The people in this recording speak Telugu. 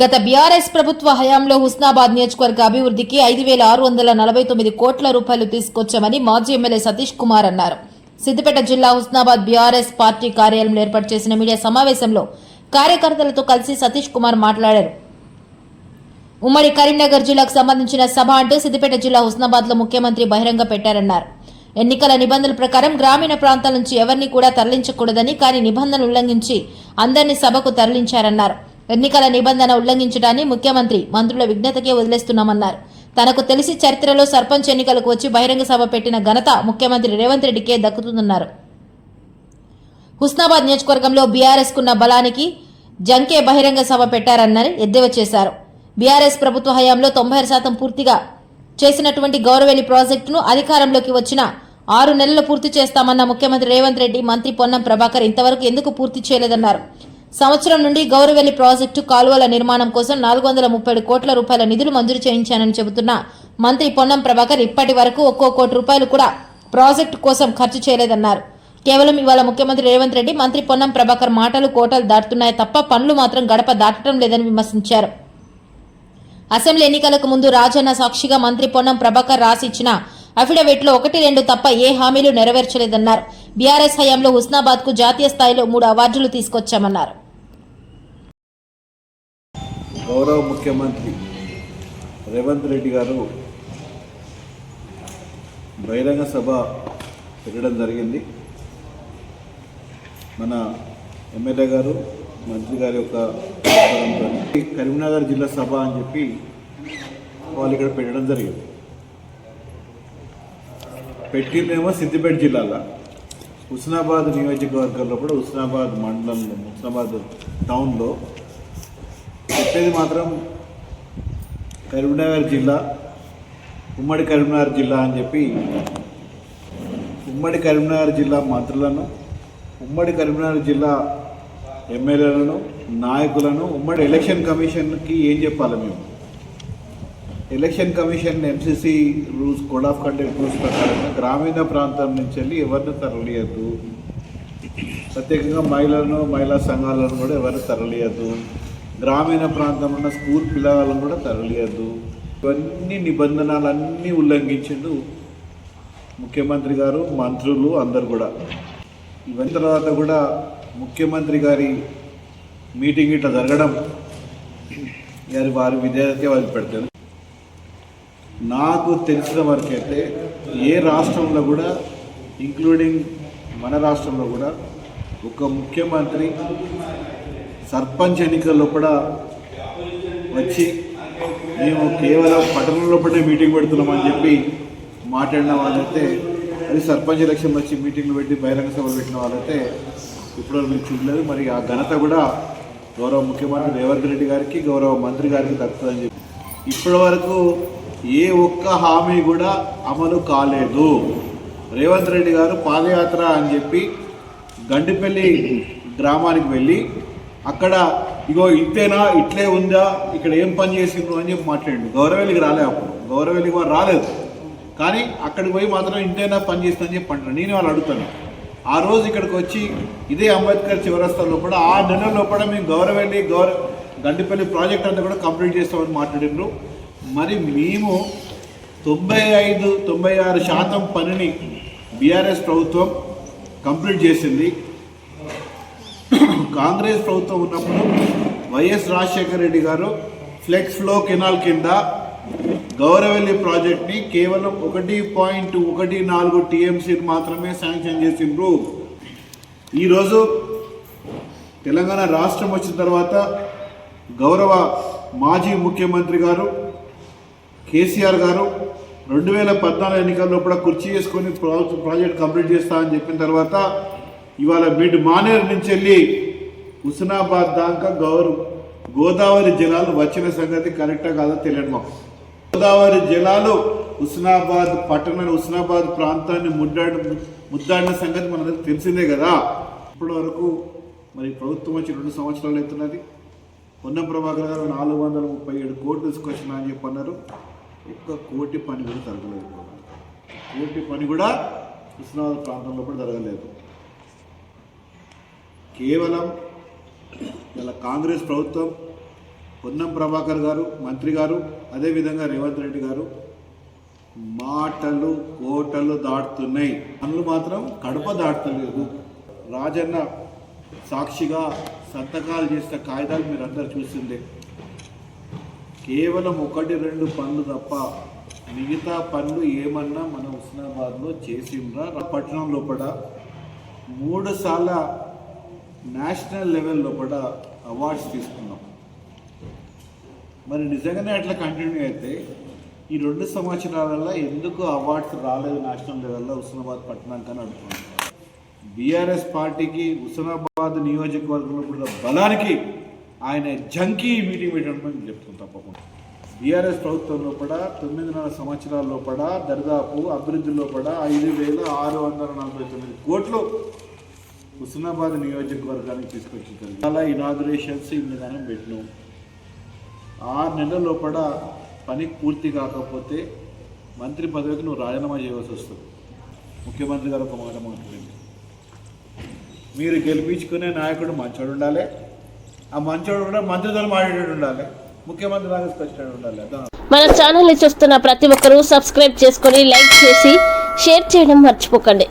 గత బీఆర్ఎస్ ప్రభుత్వ హయాంలో హుస్నాబాద్ నియోజకవర్గ అభివృద్ధికి ఐదు వేల ఆరు వందల నలభై తొమ్మిది కోట్ల రూపాయలు తీసుకొచ్చామని మాజీ ఎమ్మెల్యే సతీష్ కుమార్ అన్నారు. సిద్దిపేట జిల్లా హుస్నాబాద్ బీఆర్ఎస్ పార్టీ కార్యాలయంలో ఏర్పాటు చేసిన మీడియా సమావేశంలో కార్యకర్తలతో కలిసి సతీష్ కుమార్ మాట్లాడారు. ఉమ్మడి కరీంనగర్ జిల్లాకు సంబంధించిన సభ అంటూ సిద్దిపేట జిల్లా హుస్నాబాద్లో ముఖ్యమంత్రి బహిరంగ పెట్టారన్నారు. ఎన్నికల నిబంధనల ప్రకారం గ్రామీణ ప్రాంతాల నుంచి ఎవరిని కూడా తరలించకూడదని కానీ నిబంధనలు ఉల్లంఘించి అందరినీ సభకు తరలించారన్నారు. ఎన్నికల నిబంధన ఉల్లంఘించడాన్ని ముఖ్యమంత్రి మంత్రుల విజ్ఞతకే వదిలేస్తున్నామన్నారు. తనకు తెలిసి చరిత్రలో సర్పంచ్ ఎన్నికలకు వచ్చి బహిరంగ సభ పెట్టిన ఘనత ముఖ్యమంత్రి రేవంత్ రెడ్డికే దక్కుతుందన్నారు. హుస్నాబాద్ నియోజకవర్గంలో బీఆర్ఎస్ కున్న బలానికి జంకే బహిరంగ సభ పెట్టారన్నారు ఎద్దేవా చేశారు. బీఆర్ఎస్ ప్రభుత్వ హయాంలో తొంభై శాతం పూర్తిగా చేసినటువంటి గౌరవేలి ప్రాజెక్టును అధికారంలోకి వచ్చిన ఆరు నెలలు పూర్తి చేస్తామన్న ముఖ్యమంత్రి రేవంత్ రెడ్డి మంత్రి పొన్నం ప్రభాకర్ ఇంతవరకు ఎందుకు పూర్తి చేయలేదన్నారు. సంవత్సరం నుండి గౌరవెల్లి ప్రాజెక్టు కాలువల నిర్మాణం కోసం నాలుగు వందల ముప్పై కోట్ల రూపాయల నిధులు మంజూరు చేయించానని చెబుతున్న మంత్రి పొన్నం ప్రభాకర్ ఇప్పటి వరకు ఒక్కో కోటి రూపాయలు కూడా ప్రాజెక్టు కోసం ఖర్చు చేయలేదన్నారు. కేవలం ఇవాళ ముఖ్యమంత్రి రేవంత్ రెడ్డి మంత్రి పొన్నం ప్రభాకర్ మాటలు కోటలు దాటుతున్నాయి తప్ప పనులు మాత్రం గడప దాటడం లేదని విమర్శించారు. అసెంబ్లీ ఎన్నికలకు ముందు రాజన్న సాక్షిగా మంత్రి పొన్నం ప్రభాకర్ రాసి ఇచ్చిన అఫిడవిట్లో ఒకటి రెండు తప్ప ఏ హామీలు నెరవేర్చలేదన్నారు. బీఆర్ఎస్ హయాంలో హుస్నాబాద్కు జాతీయ స్థాయిలో మూడు అవార్డులు తీసుకొచ్చామన్నారు. గౌరవ ముఖ్యమంత్రి రేవంత్ రెడ్డి గారు బహిరంగ సభ పెట్టడం జరిగింది. మన ఎమ్మెల్యే గారు మంత్రి గారి యొక్క కరీంనగర్ జిల్లా సభ అని చెప్పి వాళ్ళు ఇక్కడ పెట్టడం జరిగింది. పెట్టిందేమో సిద్దిపేట జిల్లాలో. హుస్నాబాద్ నియోజకవర్గంలో కూడా హుస్నాబాద్ మండలంలో హుస్నాబాద్ టౌన్లో చెప్పేది మాత్రం కరీంనగర్ జిల్లా ఉమ్మడి కరీంనగర్ జిల్లా అని చెప్పి ఉమ్మడి కరీంనగర్ జిల్లా మంత్రులను ఉమ్మడి కరీంనగర్ జిల్లా ఎమ్మెల్యేలను నాయకులను ఉమ్మడి ఎలక్షన్ కమిషన్కి ఏం చెప్పాలి మేము? Election commission MCC rules code of conduct rules ప్రకారంగా గ్రామీణ ప్రాంతం నుంచి వెళ్ళి ఎవరిని తరలియద్దు? ప్రత్యేకంగా మహిళలను మహిళా సంఘాలను కూడా ఎవరిని తరలియద్దు? గ్రామీణ ప్రాంతంలో ఉన్న స్కూల్ పిల్లలను కూడా తరలియద్దు. ఇవన్నీ నిబంధనలన్నీ ఉల్లంఘించిండు ముఖ్యమంత్రి గారు మంత్రులు అందరు కూడా. ఇవన్నీ తర్వాత కూడా ముఖ్యమంత్రి గారి మీటింగ్ ఇట్లా జరగడం గారి వారి విదేశాలు పెడతారు. నాకు తెలిసిన వరకైతే ఏ రాష్ట్రంలో కూడా ఇంక్లూడింగ్ మన రాష్ట్రంలో కూడా ఒక ముఖ్యమంత్రి సర్పంచ్ ఎన్నికల్లో కూడా వచ్చి మేము కేవలం పట్టణంలో పడే మీటింగ్ పెడుతున్నామని చెప్పి మాట్లాడిన వాళ్ళైతే అది సర్పంచ్ ఎలక్షన్ వచ్చి మీటింగ్లు పెట్టి బహిరంగ సభలు పెట్టిన వాళ్ళైతే ఇప్పుడు మీరు చూడలేదు. మరి ఆ ఘనత కూడా గౌరవ ముఖ్యమంత్రి రేవంత్ రెడ్డి గారికి గౌరవ మంత్రి గారికి దక్కుతుందని చెప్పి. ఇప్పటి వరకు ఏ ఒక్క హామీ కూడా అమలు కాలేదు. రేవంత్ రెడ్డి గారు పాదయాత్ర అని చెప్పి గండిపల్లి గ్రామానికి వెళ్ళి అక్కడ ఇగో ఇంతేనా ఇట్లే ఉందా ఇక్కడ ఏం పని చేసిండ్రు అని చెప్పి మాట్లాడండి. గౌరవేలికి రాలే అప్పుడు. గౌరవేలికి వారు రాలేదు. కానీ అక్కడికి పోయి మాత్రం ఇంతేనా పని చేస్తా అని చెప్పి అంటారు నేను వాళ్ళు అడుగుతాను. ఆ రోజు ఇక్కడికి వచ్చి ఇదే అంబేద్కర్ చివరస్తా లోపల ఆ నెల లోపల మేము గౌరవేలి గౌర గండిపల్లి ప్రాజెక్ట్ అంతా కూడా కంప్లీట్ చేస్తామని మాట్లాడిండ్రు. మరి మేము తొంభై ఐదు తొంభై ఆరు శాతం పనిని బీఆర్ఎస్ ప్రభుత్వం కంప్లీట్ చేసింది. కాంగ్రెస్ ప్రభుత్వం ఉన్నప్పుడు వైఎస్ రాజశేఖర రెడ్డి గారు ఫ్లెక్స్ ఫ్లో కెనాల్ కింద గౌరవెల్లి ప్రాజెక్ట్ని కేవలం ఒకటి పాయింట్ ఒకటి నాలుగు టీఎంసీని మాత్రమే శాంక్షన్ చేసిండ్రు. ఈరోజు తెలంగాణ రాష్ట్రం వచ్చిన తర్వాత గౌరవ మాజీ ముఖ్యమంత్రి గారు కేసీఆర్ గారు రెండు వేల పద్నాలుగు ఎన్నికల్లో కూడా కుర్చీ చేసుకొని ప్రాజెక్ట్ కంప్లీట్ చేస్తా అని చెప్పిన తర్వాత ఇవాళ మిడ్ మానేరు నుంచి వెళ్ళి హుస్నాబాద్ దాకా గౌరవ గోదావరి జలాలు వచ్చిన సంగతి కరెక్టా కాదో తెలియదు మాకు. గోదావరి జలాలు హుస్నాబాద్ పట్టణ హుస్నాబాద్ ప్రాంతాన్ని ముద్దాడి ముద్దాడిన సంగతి మనందరికి తెలిసిందే కదా. ఇప్పటి వరకు మరి ప్రభుత్వం వచ్చి రెండు సంవత్సరాలు అవుతున్నది. పొన్న ప్రభాకర్ గారు నాలుగు వందల ముప్పై ఏడు కోట్లు తీసుకొచ్చిన అని చెప్పి అన్నారు. ఒక్క కోటి పని కూడా జరగలేదు. కోటి పని కూడా హుస్నాబాద్ ప్రాంతంలో కూడా జరగలేదు. కేవలం ఇలా కాంగ్రెస్ ప్రభుత్వం పొన్నం ప్రభాకర్ గారు మంత్రి గారు అదేవిధంగా రేవంత్ రెడ్డి గారు మాటలు కోటలు దాటుతున్నాయి. పనులు మాత్రం కడప దాటలేదు రాజన్న సాక్షిగా సంతకాలు చేసిన కాగితాలు మీరు అందరు చూసిందే కేవలం ఒకటి రెండు పనులు తప్ప మిగతా పనులు ఏమన్నా మన హుస్నాబాద్లో చేసిండ్రా? పట్టణం లోపల మూడు సార్ల నేషనల్ లెవెల్లో కూడా అవార్డ్స్ తీసుకున్నాం. మరి నిజంగానే అట్లా కంటిన్యూ అయితే ఈ రెండు సంవత్సరాలలో ఎందుకు అవార్డ్స్ రాలేదు నేషనల్ లెవెల్లో హుస్నాబాద్ పట్టణానికి అని అడుగుతున్నాం బీఆర్ఎస్ పార్టీకి హుస్నాబాద్ నియోజకవర్గంలో కూడా బలానికి ఆయన జంకీ మీటింగ్ పెట్టడం చెప్తుంది తప్పకుండా. బీఆర్ఎస్ ప్రభుత్వంలో కూడా తొమ్మిదిన్నర సంవత్సరాల్లో కూడా దరిదాపు అభివృద్ధిలో కూడా ఐదు వేల ఆరు వందల నలభై తొమ్మిది కోట్లు హుస్నాబాద్ నియోజకవర్గానికి తీసుకొచ్చి చాలా ఇనాగ్రేషన్స్ ఇన్ని దానం పెట్టినాం. ఆరు నెలల లోపల పని పూర్తి కాకపోతే మంత్రి పదవికి నువ్వు రాజీనామా చేయవలసి వస్తుంది. ముఖ్యమంత్రి గారు ఒక మాట మాట్లాడింది. మీరు గెలిపించుకునే నాయకుడు మంచోడు ఉండాలి. ఆ మంచోడు కూడా మంత్రితో మాట్లాడేటట్టు ఉండాలి. ముఖ్యమంత్రి లాగా స్పష్టంగా ఉండాలి. మన ఛానల్ని చూస్తున్న ప్రతి ఒక్కరూ సబ్స్క్రైబ్ చేసుకొని లైక్ చేసి షేర్ చేయడం మర్చిపోకండి.